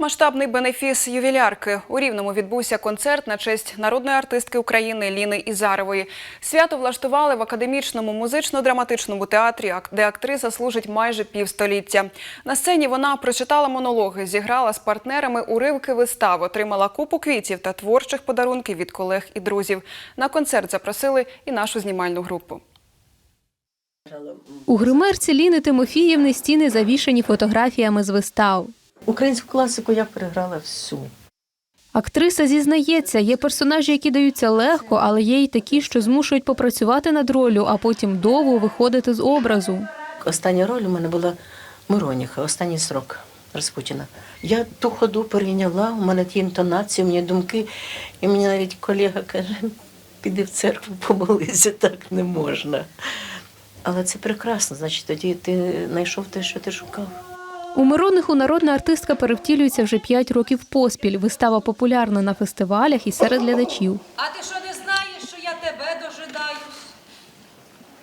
Масштабний бенефіс ювілярки у Рівному відбувся концерт на честь народної артистки України Ліни Ізарової. Свято влаштували в академічному музично-драматичному театрі, де актриса служить майже півстоліття. На сцені вона прочитала монологи, зіграла з партнерами уривки вистав, отримала купу квітів та творчих подарунків від колег і друзів. На концерт запросили і нашу знімальну групу. У гримерці Ліни Тимофіївни стіни завішані фотографіями з вистав. Українську класику я переграла всю. Актриса зізнається, є персонажі, які даються легко, але є й такі, що змушують попрацювати над ролью, а потім довго виходити з образу. Остання роль у мене була Мироніха, останній срок Распутіна. Я ту ходу перейняла, у мене ті інтонації, у мене думки, і мені навіть колега каже, піди в церкву, помолися, так не можна. Але це прекрасно, значить, тоді ти знайшов те, що ти шукав. У Мирониху народна артистка перевтілюється вже 5 років поспіль. Вистава популярна на фестивалях і серед глядачів. А ти що не знаєш, що я тебе дожидаюсь?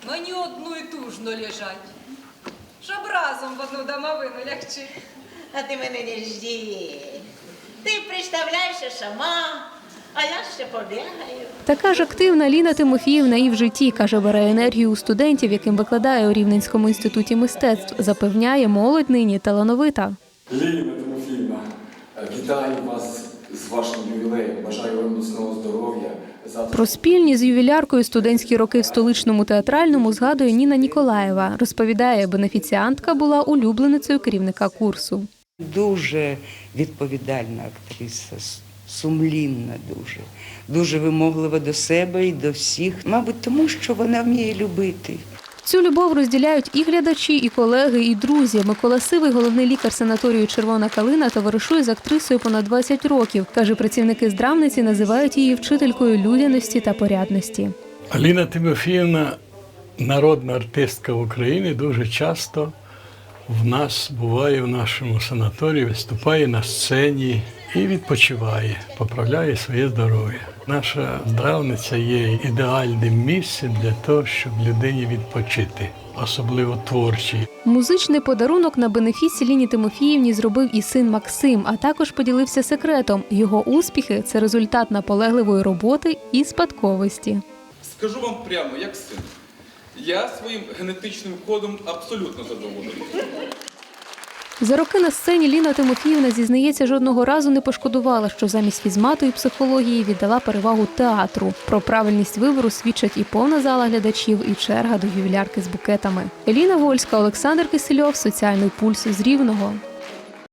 Мені одну і тужно лежать, щоб разом в одну домовину лягчи. А ти мене не жди. Ти представляєшся сама, ще побігаю. Така ж активна Ліна Тимофіївна і в житті, каже, бере енергію у студентів, яким викладає у Рівненському інституті мистецтв. Запевняє, молодь нині талановита. Лілія Тимофіївна, вітаю вас з вашим ювілеєм. Бажаю вам міцного здоров'я. Про спільні з ювіляркою студентські роки в столичному театральному згадує Ніна Ніколаєва. Розповідає, бенефіціантка була улюбленицею керівника курсу. Дуже відповідальна актриса, сумлінна дуже, дуже вимоглива до себе і до всіх. Мабуть, тому що вона вміє любити. Цю любов розділяють і глядачі, і колеги, і друзі. Микола Сивий, головний лікар санаторію Червона калина, товаришує з актрисою понад 20 років. Каже, працівники здравниці називають її вчителькою людяності та порядності. Аліна Тимофіївна, народна артистка України, дуже часто в нас буває в нашому санаторії, виступає на сцені і відпочиває, поправляє своє здоров'я. Наша здравниця є ідеальним місцем для того, щоб людині відпочити, особливо творчій. Музичний подарунок на бенефісі Ліні Тимофіївні зробив і син Максим, а також поділився секретом. Його успіхи це результат наполегливої роботи і спадковості. Скажу вам прямо, як син. Я своїм генетичним кодом абсолютно задоволений. За роки на сцені Ліна Тимофіївна зізнається, жодного разу не пошкодувала, що замість фізмату і психології віддала перевагу театру. Про правильність вибору свідчать і повна зала глядачів, і черга до ювілярки з букетами. Еліна Вольська, Олександр Кисельов, Соціальний пульс з Рівного.